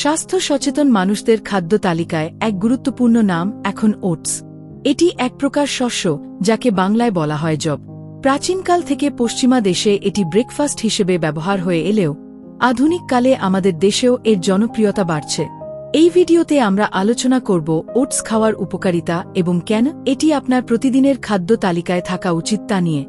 স্বাস্থ্য সচেতন মানুষদের খাদ্য তালিকায় এক গুরুত্বপূর্ণ নাম এখন ওটস। এটি এক প্রকার শস্য, যাকে বাংলায় বলা হয় জব প্রাচীনকাল থেকে পশ্চিমা দেশে এটি ব্রেকফাস্ট হিসেবে ব্যবহার হয়ে এলেও, আধুনিক কালে আমাদের দেশেও এর জনপ্রিয়তা বাড়ছে। এই ভিডিওতে আমরা আলোচনা করব ওটস খাওয়ার উপকারিতা এবং কেন এটি আপনার প্রতিদিনের খাদ্য তালিকায় থাকা উচিত তা নিয়ে।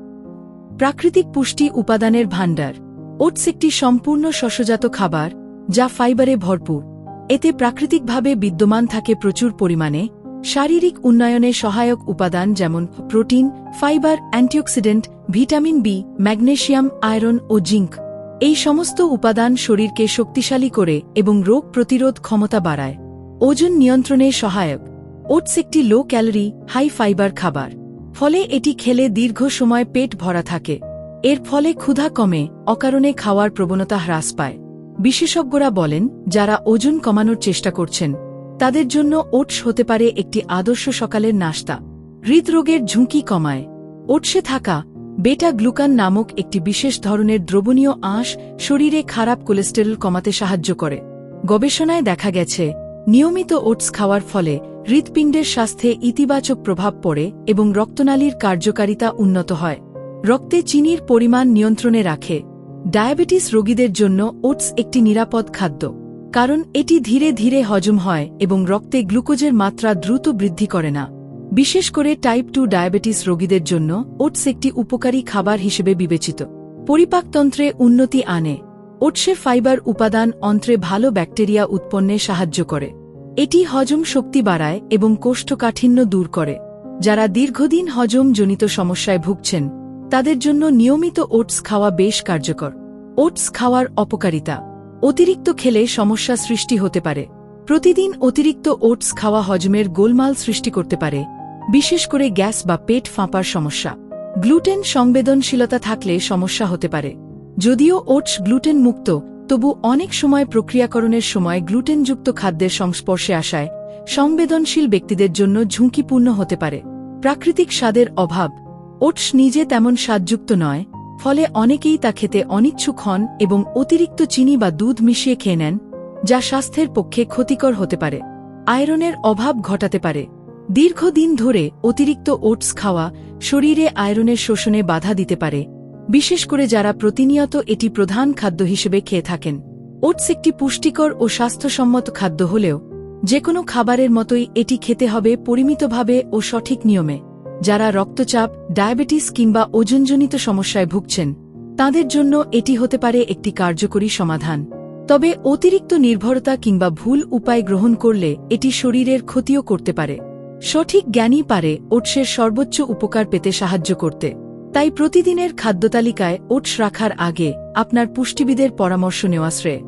প্রাকৃতিক পুষ্টি উপাদানের ভাণ্ডার। ওটস একটি সম্পূর্ণ শস্যজাত খাবার যা ফাইবারে ভরপুর। এতে প্রাকৃতিকভাবে বিদ্যমান থাকে প্রচুর পরিমাণে শারীরিক উন্নয়নে সহায়ক উপাদান যেমন protein, fibre, antioxidant, vitamin B, magnesium, iron ও জিঙ্ক। এই সমস্ত উপাদান শরীরকে শক্তিশালী করে এবং রোগ প্রতিরোধ ক্ষমতা বাড়ায়। ওজন নিয়ন্ত্রণে সহায়ক। ওটস একটি লো ক্যালোরি হাই ফাইবার খাবার। ফলে এটি খেলে দীর্ঘ সময় পেট ভরা থাকে। এর ফলে ক্ষুধা কমে, অকারণে খাওয়ার প্রবণতা হ্রাস পায়। বিশেষজ্ঞরা বলেন, যারা ওজন কমানোর চেষ্টা করছেন, তাদের জন্য ওটস হতে পারে একটি আদর্শ সকালের নাস্তা। হৃদরোগের ঝুঁকি কমায়। ওটসে থাকা বেটা গ্লুকান নামক একটি বিশেষ ধরনের দ্রবণীয় আঁশ শরীরে খারাপ কোলেস্টেরল কমাতে সাহায্য করে। গবেষণায় দেখা গেছে, নিয়মিত ওটস খাওয়ার ফলে হৃৎপিণ্ডের স্বাস্থ্যে ইতিবাচক প্রভাব পড়ে এবং রক্তনালীর কার্যকারিতা উন্নত হয়। রক্তে চিনির পরিমাণ নিয়ন্ত্রণে রাখে। ডায়াবেটিস রোগীদের জন্য ওটস একটি নিরাপদ খাদ্য, কারণ এটি ধীরে ধীরে হজম হয় এবং রক্তে গ্লুকোজের মাত্রা দ্রুত বৃদ্ধি করে না। বিশেষ করে টাইপ টু ডায়াবেটিস রোগীদের জন্য ওটস একটি উপকারী খাবার হিসেবে বিবেচিত। পরিপাকতন্ত্রে উন্নতি আনে। ওটসে ফাইবার উপাদান অন্ত্রে ভালো ব্যাকটেরিয়া উৎপন্নে সাহায্য করে। এটি হজম শক্তি বাড়ায় এবং কোষ্ঠকাঠিন্য দূর করে, যারা দীর্ঘদিন হজমজনিত সমস্যায় ভুগছেন তাদের জন্য নিয়মিত ওটস খাওয়া বেশ কার্যকর। ওটস খাওয়ার অপকারিতা। অতিরিক্ত খেলে সমস্যা সৃষ্টি হতে পারে। প্রতিদিন অতিরিক্ত ওটস খাওয়া হজমের গোলমাল সৃষ্টি করতে পারে, বিশেষ করে গ্যাস বা পেট ফাঁপার সমস্যা। গ্লুটেন সংবেদনশীলতা থাকলে সমস্যা হতে পারে। যদিও ওটস গ্লুটেন মুক্ত তবু অনেক সময় প্রক্রিয়াকরণের সময় গ্লুটেনযুক্ত খাদ্যের সংস্পর্শে আসায় সংবেদনশীল ব্যক্তিদের জন্য ঝুঁকিপূর্ণ হতে পারে। প্রাকৃতিক স্বাদের অভাব ওটস নিজে তেমন স্বাদযুক্ত নয়, ফলে অনেকেই তা খেতে অনিচ্ছুক হন এবং অতিরিক্ত চিনি বা দুধ মিশিয়ে খেয়ে নেন, যা স্বাস্থ্যের পক্ষে ক্ষতিকর হতে পারে, আয়রনের অভাব ঘটাতে পারে। দীর্ঘদিন ধরে অতিরিক্ত ওটস খাওয়া শরীরে আয়রনের শোষণে বাধা দিতে পারে, বিশেষ করে যারা প্রতিনিয়ত এটি প্রধান খাদ্য হিসেবে খেয়ে থাকেন। ওটস একটি পুষ্টিকর ও স্বাস্থ্যসম্মত খাদ্য হলেও যে কোনো খাবারের মতোই এটি খেতে হবে পরিমিতভাবে ও সঠিক নিয়মে। যারা রক্তচাপ, ডায়াবেটিস কিংবা ওজনজনিত সমস্যায় ভুগছেন, তাদের জন্য এটি হতে পারে একটি কার্যকরী সমাধান। তবে অতিরিক্ত নির্ভরতা কিংবা ভুল উপায় গ্রহণ করলে এটি শরীরের ক্ষতিও করতে পারে। সঠিক জ্ঞানই পারে ওটসের সর্বোচ্চ উপকার পেতে সাহায্য করতে। তাই প্রতিদিনের খাদ্যতালিকায় ওটস রাখার আগে আপনার পুষ্টিবিদের পরামর্শ নেওয়া শ্রেয়।